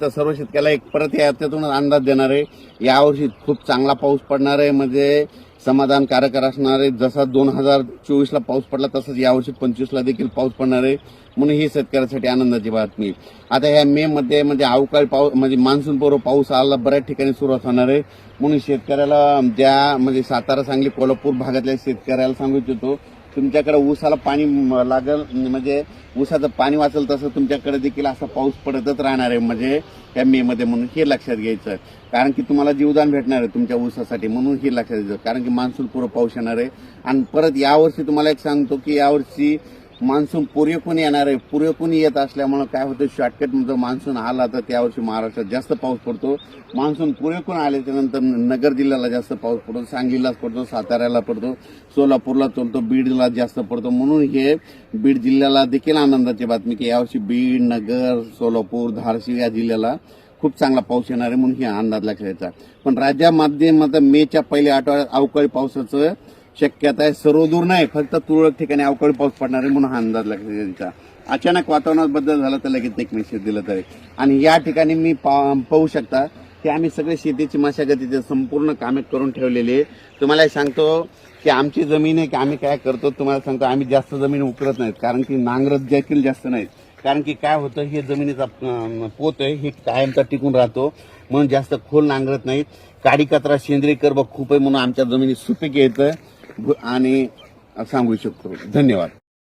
तर सर्व शेतकऱ्याला एक परत याच्यातून अंदाज देणार आहे यावर्षी खूप चांगला पाऊस पडणार आहे. म्हणजे समाधानकारक असणार आहे जसा दोन हजार चोवीसला पाऊस पडला तसंच यावर्षी पंचवीसला देखील पाऊस पडणार आहे. म्हणून ही शेतकऱ्यासाठी आनंदाची बातमी. आता ह्या मे मध्ये म्हणजे अवकाळी पाऊस म्हणजे मान्सूनपूर्व पाऊस आला बऱ्याच ठिकाणी सुरुवात होणार आहे. म्हणून शेतकऱ्याला ज्या म्हणजे सातारा सांगली कोल्हापूर भागातल्या शेतकऱ्याला सांगू इच्छितो तुमच्याकडे ऊसाला पाणी लागल म्हणजे ऊसाचं पाणी वाचल तसं तुमच्याकडे देखील असा पाऊस पडतच राहणार आहे म्हणजे या मे मध्ये म्हणून हे लक्षात घ्यायचं. कारण की तुम्हाला जीवदान भेटणार आहे तुमच्या ऊसासाठी म्हणून हे लक्षात घ्यायचं. कारण की मान्सून पूर्व पाऊस येणार आहे. आणि परत यावर्षी तुम्हाला एक सांगतो की यावर्षी मान्सून पुरेपून येणार आहे पुरेपून येत असल्यामुळं काय होतं शॉर्टकट जर मान्सून आला तर त्यावर्षी महाराष्ट्रात जास्त पाऊस पडतो. मान्सून पुरेपून आल्याच्यानंतर नगर जिल्ह्याला जास्त पाऊस पडतो सांगलीलाच पडतो साताऱ्याला पडतो सोलापूरला पडतो बीडला जास्त पडतो. म्हणून हे बीड जिल्ह्याला देखील आनंदाची बातमी की यावर्षी बीड नगर सोलापूर धारशिव या जिल्ह्याला खूप चांगला पाऊस येणार आहे म्हणून हे अंदाज लक्षात पण राज्यामध्ये मात्र मेच्या पहिल्या आठवड्यात अवकाळी पावसाचं शक्यता आहे सर्वदूर नाही फक्त तुरळक ठिकाणी अवकाळी पाऊस पडणार आहे म्हणून हा अंदाज लक्षात त्यांचा. अचानक वातावरणात बदल झाला तर लगेच एक मेसेज दिला तरी. आणि या ठिकाणी मी पा- पाहू शकता की आम्ही सगळे शेतीची मशागतीचे संपूर्ण कामे करून ठेवलेले आहे तुम्हाला सांगतो की आमची जमीन आहे की आम्ही काय करतो तुम्हाला सांगतो आम्ही जास्त जमीन उकरत नाहीत कारण की नांगरत देखील जास्त नाहीत. कारण की काय होतं हे जमिनीचा पोत आहे हे कायमचा टिकून राहतो म्हणून जास्त खोल नांगरत नाहीत. काडी कचरा सेंद्रिय कर्ब खूप आहे म्हणून आमच्या जमिनी सुपीक येतं. आणि सांगू शकतो. धन्यवाद.